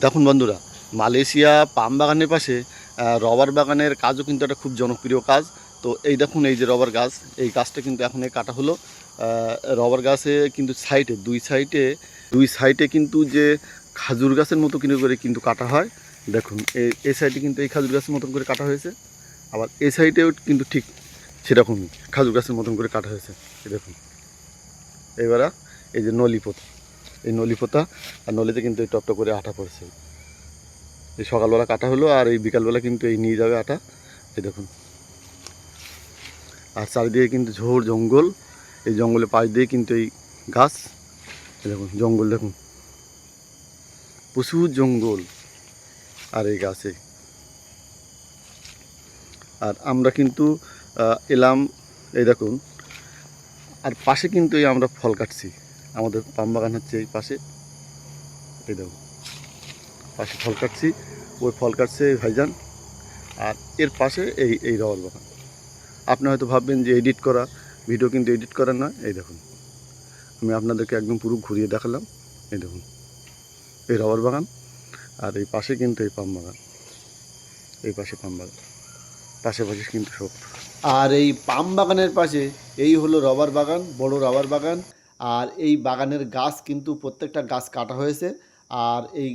দেখুন বন্ধুরা, মালয়েশিয়া পাম বাগানের পাশে রবার বাগানের কাজও কিন্তু একটা খুব জনপ্রিয় কাজ। তো এই দেখুন, এই যে রবার গাছ, এই গাছটা কিন্তু এখন কাটা হলো। রবার গাছে কিন্তু সাইডে, দুই সাইডে দুই সাইডে কিন্তু যে খাজুর গাছের মতো কিন্তু করে কিন্তু কাটা হয়। দেখুন এই এই সাইডে কিন্তু এই খাজুর গাছের মতন করে কাটা হয়েছে। আবার এই সাইডেও কিন্তু ঠিক সেরকমই খাজুর গাছের মতন করে কাটা হয়েছে। দেখুন, এবারে এই যে নলি পোতা। এই নলি পোতা আর নলিতে কিন্তু এই টপটপ করে আটা পড়ছে। এই সকালবেলা কাটা হলো আর এই বিকালবেলা কিন্তু এই নিয়ে যাবে আটা। এই দেখুন। আর চারিদিকে কিন্তু ঝোড় জঙ্গল। এই জঙ্গলের পাশ দিয়ে কিন্তু এই গাছ। এই দেখুন, জঙ্গল দেখুন। প্রচুর জঙ্গল আর এই গাছে। আর আমরা কিন্তু এলাম, এই দেখুন। আর পাশে কিন্তু আমরা ফল কাটছি। আমাদের পাম বাগান হচ্ছে এই পাশে। এই দেখুন পাশে ফল কাটছি, ওই ফল কাটছে ভাইজান। আর এর পাশে এই এই রবার বাগান। আপনি হয়তো ভাববেন যে এডিট করা, ভিডিও কিন্তু এডিট করা না এই দেখুন, আমি আপনাদেরকে একদম পুরো ঘুরিয়ে দেখালাম। এই দেখুন, এই রবার বাগান আর এই পাশে কিন্তু এই পাম বাগান। এই পাশে পাম বাগান। পাশে পাশে কিন্তু সব। আর এই পাম বাগানের পাশে এই হলো রবার বাগান, বড় রবার বাগান। আর এই বাগানের গাছ কিন্তু প্রত্যেকটা গাছ কাটা হয়েছে। আর এই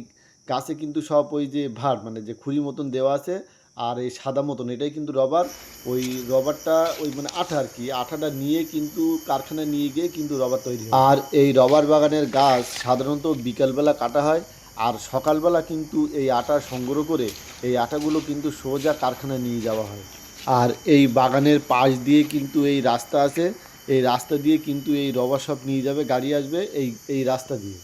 গাছে কিন্তু সব ওই যে ভার মানে যে খুরি মতন দেওয়া আছে আর এই সাদা মতন, এটাই কিন্তু রবার। ওই রবারটা, ওই মানে আঠা আর কি, আঠাটা নিয়ে কিন্তু কারখানায় নিয়ে গিয়ে কিন্তু রবার তৈরি হয়। আর এই রবার বাগানের গাছ সাধারণত বিকালবেলা কাটা হয় আর সকালবেলা কিন্তু এই আটা সংগ্রহ করে এই আটাগুলো কিন্তু সোজা কারখানায় নিয়ে যাওয়া হয়। আর এই বাগানের পাশ দিয়ে কিন্তু এই রাস্তা আছে। এই রাস্তা দিয়ে কিন্তু এই রবার শপ নিয়ে যাবে, গাড়ি আসবে এই এই রাস্তা দিয়ে।